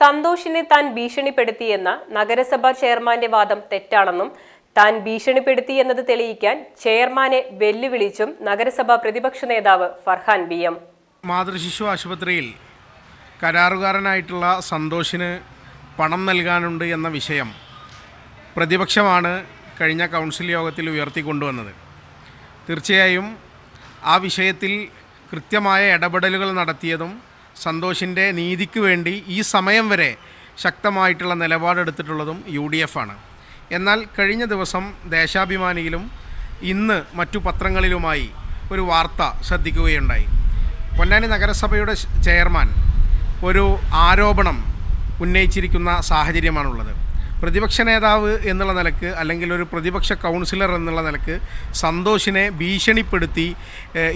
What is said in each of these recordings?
സന്തോഷിനെ താൻ ഭീഷണിപ്പെടുത്തിയെന്ന നഗരസഭാ ചെയർമാന്റെ വാദം തെറ്റാണെന്നും താൻ ഭീഷണിപ്പെടുത്തി എന്നത് തെളിയിക്കാൻ ചെയർമാനെ വെല്ലുവിളിച്ചും നഗരസഭാ പ്രതിപക്ഷ നേതാവ് ഫർഹാൻ ബി എം. മാതൃശിശു ആശുപത്രിയിൽ കരാറുകാരനായിട്ടുള്ള സന്തോഷിന് പണം നൽകാനുണ്ട് എന്ന വിഷയം പ്രതിപക്ഷമാണ് കഴിഞ്ഞ കൗൺസിൽ യോഗത്തിൽ ഉയർത്തിക്കൊണ്ടുവന്നത്. തീർച്ചയായും ആ വിഷയത്തിൽ കൃത്യമായ ഇടപെടലുകൾ നടത്തിയതും സന്തോഷിന്റെ നീതിക്ക് വേണ്ടി ഈ സമയം വരെ ശക്തമായിട്ടുള്ള നിലപാടെടുത്തിട്ടുള്ളതും യു ഡി എഫ് ആണ്. എന്നാൽ കഴിഞ്ഞ ദിവസം ദേശാഭിമാനിയിലും ഇന്ന് മറ്റു പത്രങ്ങളിലുമായി ഒരു വാർത്ത ശ്രദ്ധിക്കുകയുണ്ടായി. പൊന്നാനി നഗരസഭയുടെ ചെയർമാൻ ഒരു ആരോപണം ഉന്നയിച്ചിരിക്കുന്ന സാഹചര്യമാണുള്ളത്. പ്രതിപക്ഷ നേതാവ് എന്നുള്ള നിലയ്ക്ക് അല്ലെങ്കിൽ ഒരു പ്രതിപക്ഷ കൗൺസിലർ എന്നുള്ള നിലയ്ക്ക് സന്തോഷിനെ ഭീഷണിപ്പെടുത്തി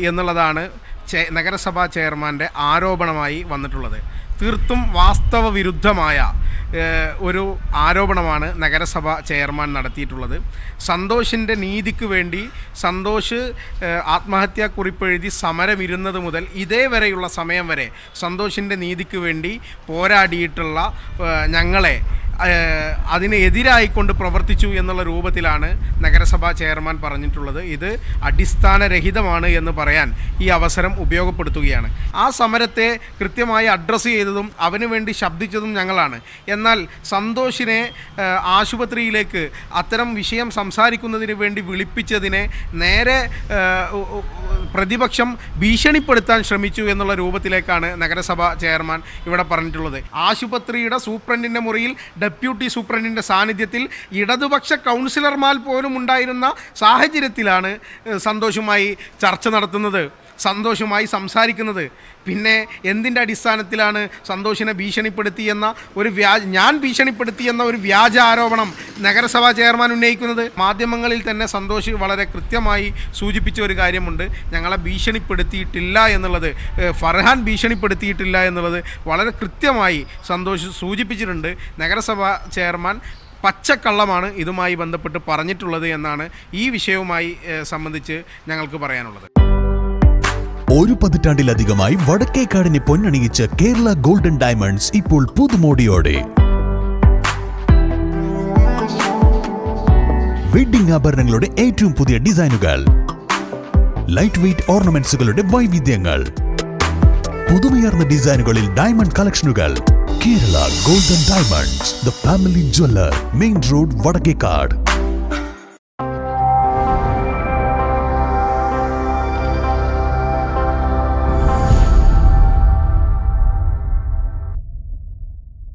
എന്നുള്ളതാണ് നഗരസഭാ ചെയർമാന്റെ ആരോപണമായി വന്നിട്ടുള്ളത്. തീർത്തും വാസ്തവ വിരുദ്ധമായ ഒരു ആരോപണമാണ് നഗരസഭ ചെയർമാൻ നടത്തിയിട്ടുള്ളത്. സന്തോഷിന്റെ നീതിക്ക് വേണ്ടി സന്തോഷ് ആത്മഹത്യാ കുറിപ്പെഴുതി സമരമിരുന്നത് മുതൽ ഇതേവരെയുള്ള സമയം വരെ സന്തോഷിന്റെ നീതിക്ക് വേണ്ടി പോരാടിയിട്ടുള്ള ഞങ്ങളെ ഏഹ്, അതിന് എതിരായിക്കൊണ്ട് പ്രവർത്തിച്ചു എന്നുള്ള രൂപത്തിലാണ് നഗരസഭാ ചെയർമാൻ പറഞ്ഞിട്ടുള്ളത്. ഇത് അടിസ്ഥാനരഹിതമാണ് എന്ന് പറയാൻ ഈ അവസരം ഉപയോഗപ്പെടുത്തുകയാണ്. ആ സമരത്തെ കൃത്യമായി അഡ്രസ്സ് ചെയ്തതും അവന് വേണ്ടി ശബ്ദിച്ചതും ഞങ്ങളാണ്. എന്നാൽ സന്തോഷിനെ ആശുപത്രിയിലേക്ക് അത്തരം വിഷയം സംസാരിക്കുന്നതിന് വേണ്ടി വിളിപ്പിച്ചതിനെ നേരെ പ്രതിപക്ഷം ഭീഷണിപ്പെടുത്താൻ ശ്രമിച്ചു എന്നുള്ള രൂപത്തിലേക്കാണ് നഗരസഭാ ചെയർമാൻ ഇവിടെ പറഞ്ഞിട്ടുള്ളത്. ആശുപത്രിയുടെ സൂപ്രണ്ടിന്റെ മുറിയിൽ ഡെപ്യൂട്ടി സൂപ്രണ്ടിന്റെ സാന്നിധ്യത്തിൽ ഇടതുപക്ഷ കൗൺസിലർമാർ പോലും ഉണ്ടായിരുന്ന സാഹചര്യത്തിലാണ് സന്തോഷമായി ചർച്ച നടത്തുന്നത്. സന്തോഷുമായി സംസാരിക്കുന്നത്. പിന്നെ എന്തിന്റെ അടിസ്ഥാനത്തിലാണ് സന്തോഷിനെ ഭീഷണിപ്പെടുത്തിയെന്ന ഒരു വ്യാജ ഞാൻ ഭീഷണിപ്പെടുത്തിയെന്ന ഒരു വ്യാജ ആരോപണം നഗരസഭാ ചെയർമാൻ ഉന്നയിക്കുന്നത്? മാധ്യമങ്ങളിൽ തന്നെ സന്തോഷ് വളരെ കൃത്യമായി സൂചിപ്പിച്ച ഒരു കാര്യമുണ്ട്. ഞങ്ങളെ ഭീഷണിപ്പെടുത്തിയിട്ടില്ല എന്നുള്ളത് ഫർഹാൻ ഭീഷണിപ്പെടുത്തിയിട്ടില്ല എന്നുള്ളത് വളരെ കൃത്യമായി സന്തോഷ് സൂചിപ്പിച്ചിട്ടുണ്ട്. നഗരസഭാ ചെയർമാൻ പച്ചക്കള്ളമാണ് ഇതുമായി ബന്ധപ്പെട്ട് പറഞ്ഞിട്ടുള്ളത് എന്നാണ് ഈ വിഷയവുമായി സംബന്ധിച്ച് ഞങ്ങൾക്ക് പറയാനുള്ളത്. ഒരു പതിറ്റാണ്ടിലധികമായി വടക്കേക്കാടിനെ പൊന്നണിയിച്ച കേരള ഗോൾഡൻ ഡയമണ്ട്സ് ഇപ്പോൾ പുതുമോടിയോടെ. വെഡിംഗ് ആഭരണങ്ങളുടെ ഏറ്റവും പുതിയ ഡിസൈനുകൾ. ലൈറ്റ് വെയ്റ്റ് ഓർണമെന്റ്സുകളുടെ വൈവിധ്യങ്ങൾ. പുതുമയർന്ന ഡിസൈനുകളിൽ diamond കളക്ഷനുകൾ. Kerala golden diamonds the family jeweller main road Vadakkekad